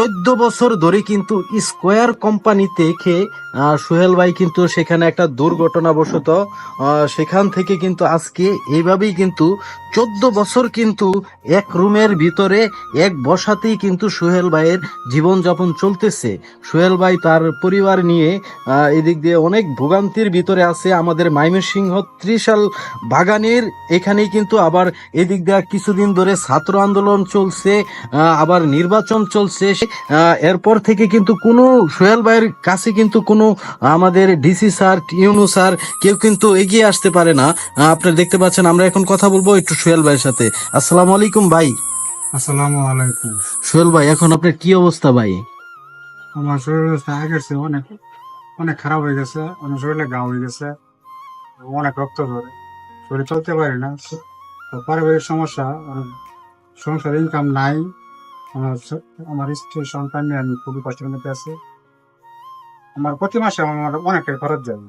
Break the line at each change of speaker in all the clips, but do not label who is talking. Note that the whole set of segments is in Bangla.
চোদ্দ বছর ধরে কিন্তু স্কোয়ার কোম্পানি থেকে সোহেল ভাই কিন্তু সেখানে একটা দুর্ঘটনাবশত সেখান থেকে কিন্তু আজকে এইভাবেই কিন্তু চোদ্দ বছর কিন্তু এক রুমের ভিতরে এক বসাতেই কিন্তু সোহেল ভাইয়ের জীবনযাপন চলতেছে। সোহেল ভাই তার পরিবার নিয়ে এদিক দিয়ে অনেক ভোগান্তির ভিতরে আছে। আমাদের ময়মনসিংহ ত্রিশাল বাগানের এখানেই কিন্তু আবার এদিক দিয়ে কিছুদিন ধরে ছাত্র আন্দোলন চলছে আবার নির্বাচন চলছে। আহ, এরপর থেকে কিন্তু কোনো সোহেল ভাইয়ের কাছে কিন্তু কোনো আমাদের ডিসি স্যার ইউনু স্যার কেউ কিন্তু এগিয়ে আসতে পারে না। আপনারা দেখতে পাচ্ছেন আমরা এখন কথা বলব একটু সোহেল ভাইয়ের সাথে। আসসালামু আলাইকুম ভাই।
আসসালামু আলাইকুম।
সোহেল ভাই এখন আপনার কি অবস্থা ভাই?
আমার শরীর অবস্থা আগে গেছে অনেক অনেক খারাপ হয়ে গেছে অনেক শরীরে গা হয়ে গেছে অনেক রক্ত ধরে শরীর চলতে পারি না পারিবারিক সমস্যা সংসার ইনকাম নাই। আমার আমার স্ত্রী সন্তান নিয়ে আমি খুবই কষ্টের মধ্যে আছি আমার প্রতি মাসে আমার অনেকটাই খরচ যাবে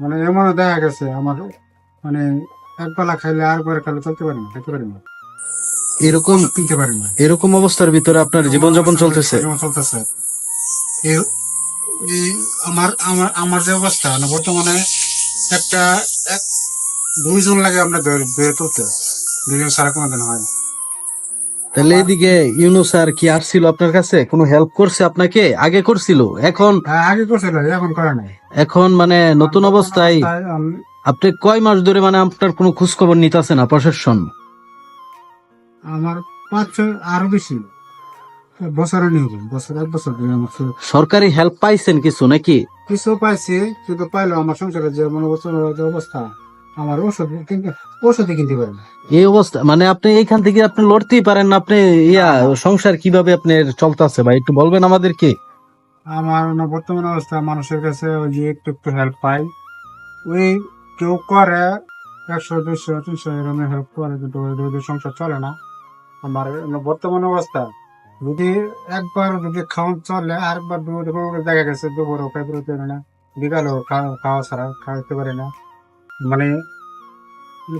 মানে এমনও দেখা গেছে আমার মানে একবেলা খাইলে আর একবার খাইলে চলতে পারি না খেতে পারি না।
এরকম
কিনতে পারি না।
এরকম অবস্থার ভিতরে আপনার জীবনযাপন চলতেছে?
জীবন চলতেছে। এই- আমার আমার আমার যে অবস্থা না বর্তমানে একটা এক দুইজন লাগে আমরা ধরে তুলতে। দুইজন সারা কোনোদিন হয় না।
তাহলে এদিকে কি আসছিল আপনার কাছে? কোনো হেল্প করছে আপনাকে? আগে করছিল। এখন
হ্যাঁ, আগে করছিল এখন করে নাই।
এখন মানে নতুন অবস্থায় আপনি কয় মাস ধরে মানে আপনার কোনো খোঁজ খবর নিতেছে না প্রশাসন?
আমার পাঁচ আরও বেশি বছরে নিয়ে বছর এক বছর ধরে আমার শুরু-
সরকারি হেল্প পাইছেন কিছু নাকি?
কিছু পাইছি কিন্তু পাইলো আমার সংসারে যে মনে অবস্থা। আমার ওষুধ কিনতে ওষুধই কিনতে পারি না।
এই অবস্থা মানে আপনি এইখান থেকে আপনি লড়তেই পারেন না আপনি ইয়া সংসার কীভাবে আপনার চলতেছে ভাই একটু বলবেন আমাদেরকে
আমার না বর্তমান অবস্থা মানুষের কাছে ওই যে একটু একটু হেল্প পাই। ওই কেউ করে একশো দুশো তিনশো এরকম হেল্প করে কিন্তু ওই সংসার চলে না। আমার বর্তমান অবস্থা যদি একবার যদি খাওয়া চলে আরেকবার দেখা গেছে দুপুরও খাইতে পারে না বিকালেও খাওয়া খাওয়া ছাড়া খাইতে পারে না। মানে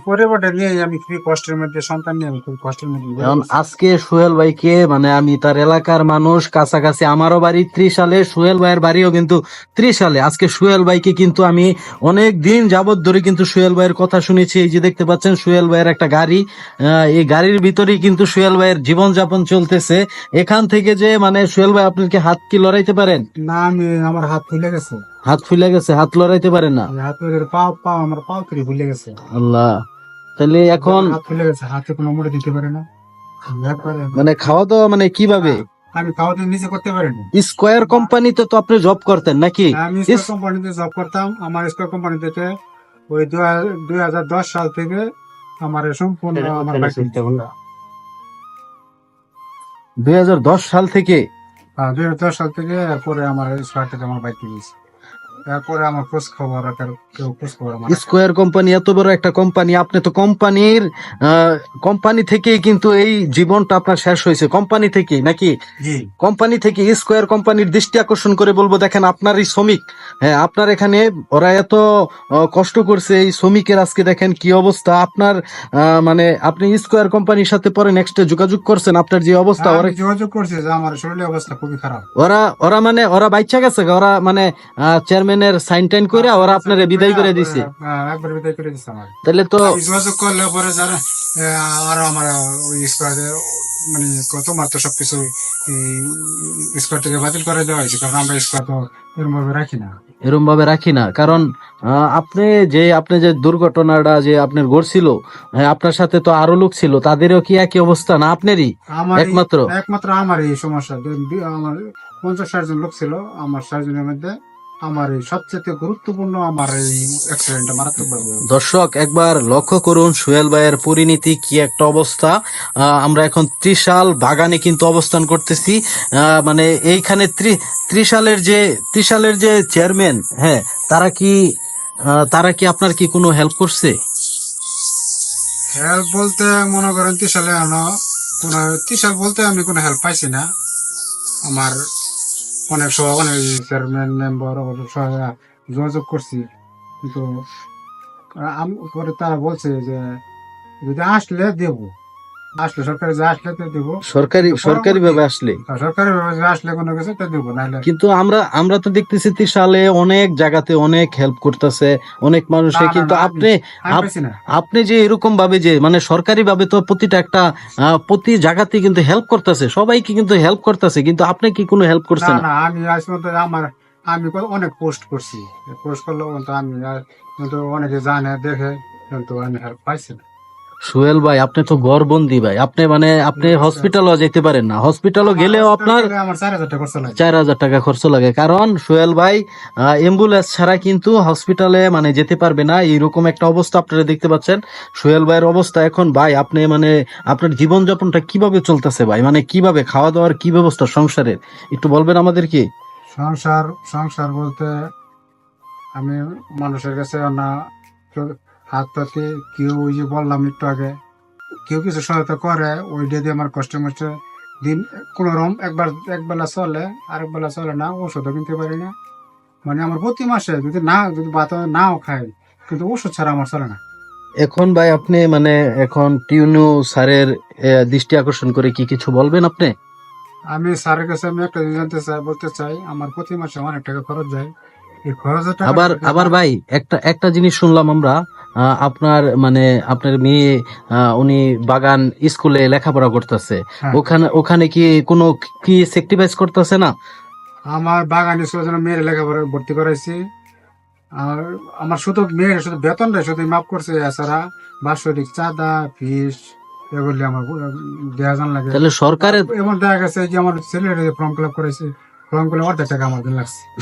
পরিবারটা নিয়ে আমি খুবই কষ্টের মধ্যে সন্তান নিয়ে আমি খুব কষ্টের মধ্যে
এখন আজকে সোহেল ভাইকে মানে আমি তার এলাকার মানুষ কাছাকাছি আমারও বাড়ি ত্রিশালে সোহেল ভাইয়ের বাড়িও কিন্তু ত্রিশালে আজকে সোহেল ভাইকে কিন্তু আমি অনেক দিন যাবত ধরে কিন্তু সোহেল ভাইয়ের কথা শুনেছি। এই যে দেখতে পাচ্ছেন সোহেল ভাইয়ের একটা গাড়ি এই গাড়ির ভিতরেই কিন্তু সোহেল ভাইয়ের জীবনযাপন চলতেছে। এখান থেকে যে মানে সোহেল ভাই আপনার কি হাত কি লড়াইতে পারেন?
না আমি আমার হাত ফুলে গেছে।
হাত ফুলে গেছে হাত লড়াইতে পারেন না।
হাত পাও পাও আমার পাও করে ফুলে গেছে।
আল্লাহ তাহলে এখন
হাত ফুলে গেছে হাতে কোনো মুড়ে দিতে পারে না।
মানে খাওয়া দাওয়া মানে কীভাবে?
আমি খাওয়া দাওয়া নিজে করতে পারি না।
স্কোয়ার কোম্পানিতে তো আপনি জব করতেন নাকি?
আমি
ইস-
স্কোয়ার কোম্পানিতে জব করতাম। আমার স্কোয়ার কোম্পানি থেকে ওই দুই হাজার দশ সাল থেকে আমার এই সম্পূর্ণ আমার বাইক
দুই সাল থেকে?
দুই হাজার দশ সাল থেকে এরপরে আমার স্কোয়ার থেকে আমার বাইক কিনেছি এরপরে আমার খোঁজ খবর কেউ খোঁজ খবর
স্কোয়ার কোম্পানি এত বড় একটা কোম্পানি আপনি তো কোম্পানির কোম্পানি থেকেই কিন্তু এই জীবনটা আপনার শেষ হয়েছে। কোম্পানি থেকেই নাকি? কোম্পানি থেকে স্কোয়ার কোম্পানির দৃষ্টি আকর্ষণ করে বলব দেখেন আপনার এই শ্রমিক। হ্যাঁ আপনার এখানে ওরা এত কষ্ট করছে এই শ্রমিকের আজকে দেখেন কি অবস্থা। আপনার মানে আপনি স্কোয়ার কোম্পানির সাথে পরে নেক্সট যোগাযোগ করছেন আপনার যে অবস্থা ওরা
যোগাযোগ করছি যে আমার শরীরের অবস্থা খুবই খারাপ।
ওরা ওরা মানে ওরা বাচ্চা গেছে ওরা মানে চেয়ারম্যানের সাইন টাইন করে ওরা আপনার বিদায় করে দিছে।
হ্যাঁ, একবার বিদায় করে আমার
তাহলে তো
যোগাযোগ করলে পরে যারা আর আমার ওই স্কোয়াডে মানে কত মাত্র সবকিছু বাতিল করে দেওয়া হয়েছে কারণ আমরা স্কোয়াড তো এরকম ভাবে রাখি না।
এরকম ভাবে রাখি না। কারণ আপনি যে আপনি যে দুর্ঘটনাটা যে আপনার ঘটছিল হ্যাঁ, আপনার সাথে তো আরও লোক ছিল তাদেরও কি একই অবস্থা না আপনারই? একমাত্র?
একমাত্র আমার এই সমস্যা। আমার পঞ্চাশ ষাট জন লোক ছিল আমার ষাট জনের মধ্যে আমার এই সবচেয়ে গুরুত্বপূর্ণ আমার এই অ্যাক্সিডেন্টটা মারাত্মক ভাবে হয়েছে।
দর্শক একবার লক্ষ্য করুন সোহেল ভাইয়ের পরিণতি কি একটা অবস্থা। আমরা এখন ত্রিশাল বাগানে কিন্তু অবস্থান করতেছি। মানে এইখানে ত্রি- ত্রিশালের যে ত্রিশালের যে চেয়ারম্যান হ্যাঁ তারা কি তারা কি আপনার কি কোনো হেল্প করছে?
হেল্প বলতে মনে করেন আমরা কোনো তিসাল বলতে আমি কোনো হেল্প পাইছি না। আমার অনেক সময় অনেক চেয়ারম্যান মেম্বার সবাই যোগাযোগ করছি। কিন্তু পরে তারা বলছে যে, যদি আসলে দেব। আসলে সরকারি যে আসলে তো দিব।
সরকারি সরকারি ভাবে আসলে।
সরকারি ভাবে যে আসলে কোনো কিছু তো দিব নাহলে
কিন্তু আমরা আমরা তো দেখতেছি ত্রিশালে অনেক জায়গাতে অনেক হেল্প করতেছে অনেক মানুষে কিন্তু আপনি আপনি যে এরকম ভাবে যে মানে সরকারি ভাবে তো প্রতিটা একটা প্রতি জায়গাতে কিন্তু হেল্প করতেছে সবাইকে কিন্তু হেল্প করতেছে কিন্তু আপনি কি কোনো হেল্প করছেন?
না আমি আজ পর্যন্ত আমার আমি অনেক পোস্ট করছি। পোস্ট করলেও আমি অনেকে জানে দেখে কিন্তু আমি হেল্প পাইছি না।
সোহেল ভাই, আপনি তো গড়বন্দি ভাই। আপনি মানে আপনি হসপিটালও যেতে পারেন না। হসপিটালও গেলেও আপনার
চার হাজার টাকা খরচ লাগে।
কারণ সোহেল ভাই অ্যাম্বুলেন্স ছাড়া কিন্তু হসপিটালে মানে যেতে পারবে না। এইরকম একটা অবস্থা আপনারা দেখতে পাচ্ছেন। সোহেল ভাইয়ের অবস্থা এখন ভাই, আপনি মানে আপনার জীবনযাপনটা কীভাবে চলতেছে ভাই? মানে কীভাবে খাওয়া দাওয়ার কি ব্যবস্থা সংসারের? একটু বলবেন আমাদের কি
সংসার সংসার বলতে আমি মানুষের কাছে না হাত পাতে কেউ ওই যে বললাম একটু আগে কেউ কিছু সহায়তা করে ওইটা দিয়ে আমার কষ্ট মষ্ট দিন কোনো রকম একবার একবেলা চলে আরেক বেলা চলে না ওষুধও কিনতে পারি না। মানে আমার প্রতি মাসে যদি না যদি ভাত নাও খাই কিন্তু ওষুধ ছাড়া আমার চলে না।
এখন ভাই আপনি মানে এখন টিউনু স্যারের দৃষ্টি আকর্ষণ করে কি কিছু বলবেন আপনি?
আমি স্যারের কাছে আমি একটা জানতে চাই বলতে চাই আমার প্রতি মাসে অনেক টাকা খরচ যায়।
আবার আবার ভাই একটা একটা জিনিস শুনলাম আমরা আপনার মানে আপনার মেয়ে উনি বাগান স্কুলে লেখাপড়া করতেছে।
হ্যাঁ।
ওখানে ওখানে কি কোনো কি সেক্টিভাইজ করতেছে না?
আমার বাগান স্কুলের জন্য মেয়ের লেখাপড়া ভর্তি করাইছি। আর আমার শুধু মেয়ের শুধু বেতনটা শুধু মাফ করছে এছাড়া বাৎসরিক চাঁদা ফিস এগুলি আমার দেওয়া জান লাগে।
তাহলে সরকারের
এমন দেখা গেছে যে আমার ছেলের ফর্ম ফিল আপ করেছে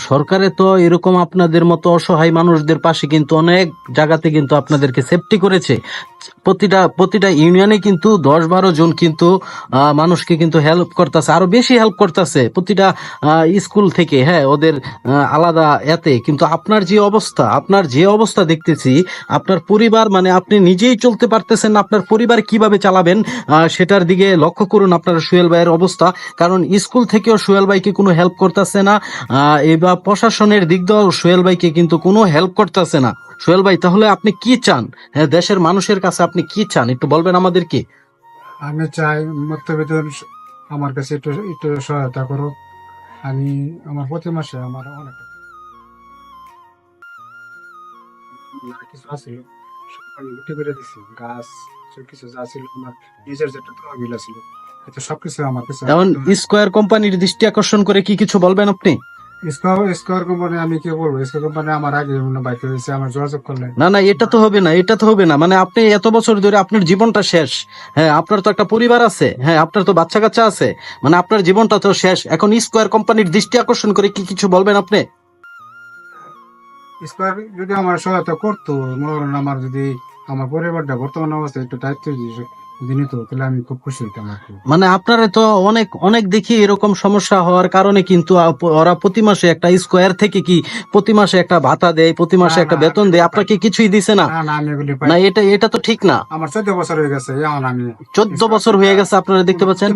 সরকারে তো এরকম আপনাদের মতো অসহায় মানুষদের পাশে কিন্তু অনেক জায়গাতে কিন্তু আপনাদেরকে সেফটি করেছে। প্রতিটা প্রতিটা ইউনিয়নে কিন্তু দশ বারো জন কিন্তু মানুষকে কিন্তু হেল্প করতেছে, আরও বেশি হেল্প করতেছে প্রতিটা স্কুল থেকে হ্যাঁ ওদের আলাদা এতে। কিন্তু আপনার যে অবস্থা, আপনার যে অবস্থা দেখতেছি, আপনার পরিবার মানে আপনি নিজেই চলতে পারতেছেন আপনার পরিবার কীভাবে চালাবেন সেটার দিকে লক্ষ্য করুন আপনার সুয়েল ভাইয়ের অবস্থা। কারণ স্কুল থেকেও সুয়েল ভাইকে কোনো হেল্প করতেছে না এবার প্রশাসনের দিক দিয়েও সোহেল ভাইকে কিন্তু কোনো হেল্প করতেছে না। সোহেল ভাই তাহলে আপনি কি চান? হ্যাঁ দেশের মানুষের কাছে আপনি কি চান? একটু বলবেন আমাদেরকে।
আমি চাই মধ্যবিত্ত আমার কাছে একটু একটু সহায়তা করো আমি আমার প্রতি মাসে আমার অনেক কিছু আছিল উঠে বেড়ে দিছি। গাছ কিছু যা ছিল আমার নিজের যেটা তহবিল ছিল এটা সবকিছু আমার কাছে
এখন স্কোয়ার কোম্পানির দৃষ্টি আকর্ষণ করে কি কিছু বলবেন আপনি?
স্কোয়ার স্কোয়ার কোম্পানি আমি কি বলব? স্কোয়ার কোম্পানি আমার আগে বাইক হয়েছে আমার যোগাযোগ করলে।
না না এটা তো হবে না এটা তো হবে না। মানে আপনি এত বছর ধরে আপনার জীবনটা শেষ। হ্যাঁ আপনার তো একটা পরিবার আছে। হ্যাঁ আপনার তো বাচ্চা কাচ্চা আছে। মানে আপনার জীবনটা তো শেষ। এখন স্কোয়ার কোম্পানির দৃষ্টি আকর্ষণ করে কি কিছু বলবেন আপনি?
স্কোয়ার যদি আমার সহায়তা করতো আমার যদি আমার পরিবারটা বর্তমান অবস্থায় একটু দায়িত্ব যদি নিত তাহলে আমি খুব খুশি হইতাম
মানে আপনারা তো অনেক অনেক দেখি এরকম সমস্যা হওয়ার কারণে কিন্তু ওরা প্রতি মাসে একটা স্কোয়ার থেকে কি প্রতি মাসে একটা ভাতা দেয় প্রতি মাসে একটা বেতন দেয় আপনাকে কিছুই দিছে না?
না
এটা এটা তো ঠিক না।
আমার চোদ্দ বছর হয়ে গেছে আমি
চোদ্দ বছর হয়ে গেছে আপনারা দেখতে পাচ্ছেন?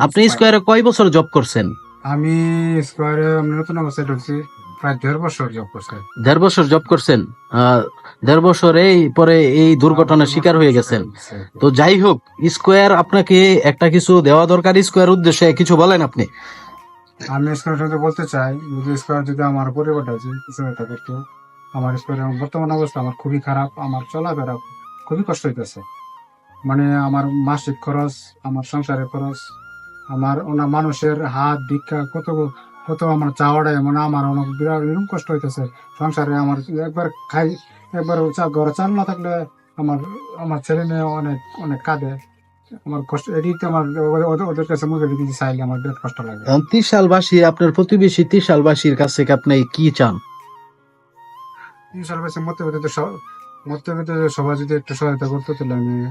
আপনি স্কোয়ারে কয় বছর জব করছেন?
আমি স্কোয়ারে নতুন অবস্থায় ঢুকছি প্রায় দেড় বছর জব করছে।
দেড় বছর জব করছেন। দেড় বছর এই পরে এই দুর্ঘটনার শিকার হয়ে গেছেন। তো যাই হোক, স্কোয়ার আপনাকে একটা কিছু দেওয়া দরকার? স্কোয়ার উদ্দেশ্যে কিছু বলেন আপনি।
আমি স্কোয়ার সাথে বলতে চাই, যদি স্কোয়ার যদি আমার আছে একটা করতো আমার বর্তমান অবস্থা আমার খুবই খারাপ, আমার চলাফেরা খুবই কষ্ট হইতেছে। মানে আমার মাসিক খরচ, আমার সংসারের খরচ, আমার ওনা মানুষের হাত ভিক্ষা কত কত আমার চাওয়াটা মানে আমার অনেক বিরাট এরকম কষ্ট হইতেছে। সংসারে আমার একবার খাই একবার ঘরে চাল না থাকলে আমার আমার ছেলে মেয়ে অনেক অনেক কাঁদে। আমার কষ্ট এদিকে আমার ওদের- কাছে মুখে দিতে চাইলে আমার বিরাট কষ্ট লাগে।
ত্রিশালবাসী আপনার প্রতিবেশী ত্রিশালবাসীর কাছ থেকে আপনি কি চান?
সর্বেছে মধ্যবিত্ত স- মধ্যবিত্ত সবাই যদি একটু সহায়তা করতো তাহলে আমি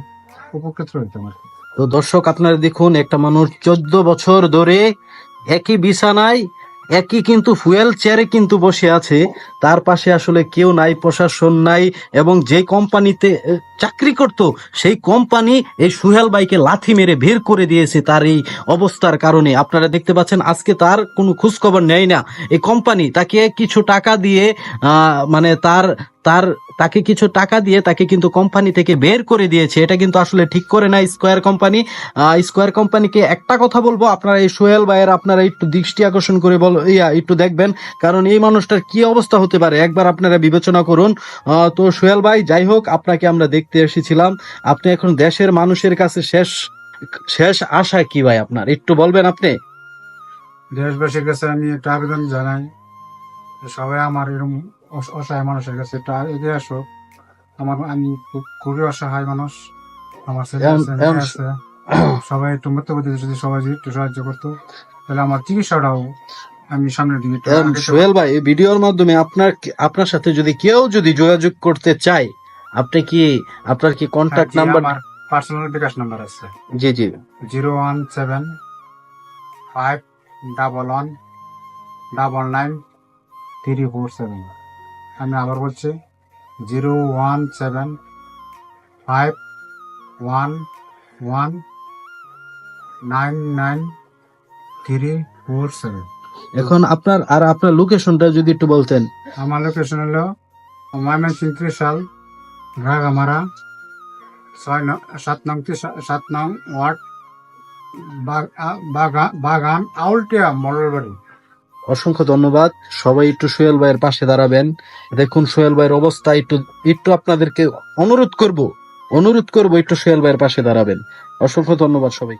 উপকৃত হইতাম আর
তো দর্শক আপনারা দেখুন একটা মানুষ চোদ্দ বছর ধরে একই বিছানায় একই কিন্তু ফুয়েল চেয়ারে কিন্তু বসে আছে। তার পাশে আসলে কেউ নাই, প্রশাসন নাই এবং যে কোম্পানিতে চাকরি করত, সেই কোম্পানি এই সুহেল বাইকে লাথি মেরে বের করে দিয়েছে তার এই অবস্থার কারণে। আপনারা দেখতে পাচ্ছেন, আজকে তার কোনো খোঁজখবর নেয় না। এই কোম্পানি তাকে কিছু টাকা দিয়ে মানে তার তার তাকে কিছু টাকা দিয়ে তাকে কিন্তু কোম্পানি থেকে বের করে দিয়েছে। এটা কিন্তু আসলে ঠিক করে না স্কোয়ার কোম্পানি স্কোয়ার কোম্পানিকে একটা কথা বলব, আপনারা এই সোহেল ভাইয়ের আপনারা একটু দৃষ্টি আকর্ষণ করে বল, ইয়া, একটু দেখবেন। কারণ এই মানুষটার কি অবস্থা হতে পারে? একবার আপনারা বিবেচনা করুন। তো সোহেল ভাই, যাই হোক, আপনাকে আমরা দেখতে এসেছিলাম। আপনি এখন দেশের মানুষের কাছে শেষ শেষ আশা কি ভাই আপনার? একটু বলবেন আপনি।
দেশবাসীর কাছে আমি একটা আবেদন জানাই সবাই আমার এরকম অসহায় মানুষের কাছে। একটা এগিয়ে আসো। আমার আমি খুব খুবই অসহায় মানুষ। আমার আছে, সবাই একটু মধ্যবর্তী যদি সবাই যদি একটু সাহায্য করতো তাহলে আমার চিকিৎসাটাও আমি সামনের দিকে
সোহেল ভাই এই ভিডিওর মাধ্যমে আপনার আপনার সাথে যদি কেউ যদি যোগাযোগ করতে চায় আপনি কি আপনার কি contact number
personal bKash number আছে।
জি জি।
Zero one seven five double one double nine three four seven. আমি আবার বলছি zero one seven five one one nine nine three four seven.
এখন আপনার আর আপনার লোকেশনটা যদি একটু বলতেন।
আমার লোকেশন হলো ময়মনসিংহ ত্রিশাল ঘাগামারা ছয় নং সাত নং সাত নং ওয়ার্ড বাগান আউলটিয়া মডেলবাড়ি
অসংখ্য ধন্যবাদ। সবাই একটু সোহেল ভাইয়ের পাশে দাঁড়াবেন। দেখুন সোহেল ভাইয়ের অবস্থা, একটু একটু আপনাদেরকে অনুরোধ করব অনুরোধ করব একটু সোহেল ভাইয়ের পাশে দাঁড়াবেন। অসংখ্য ধন্যবাদ সবাই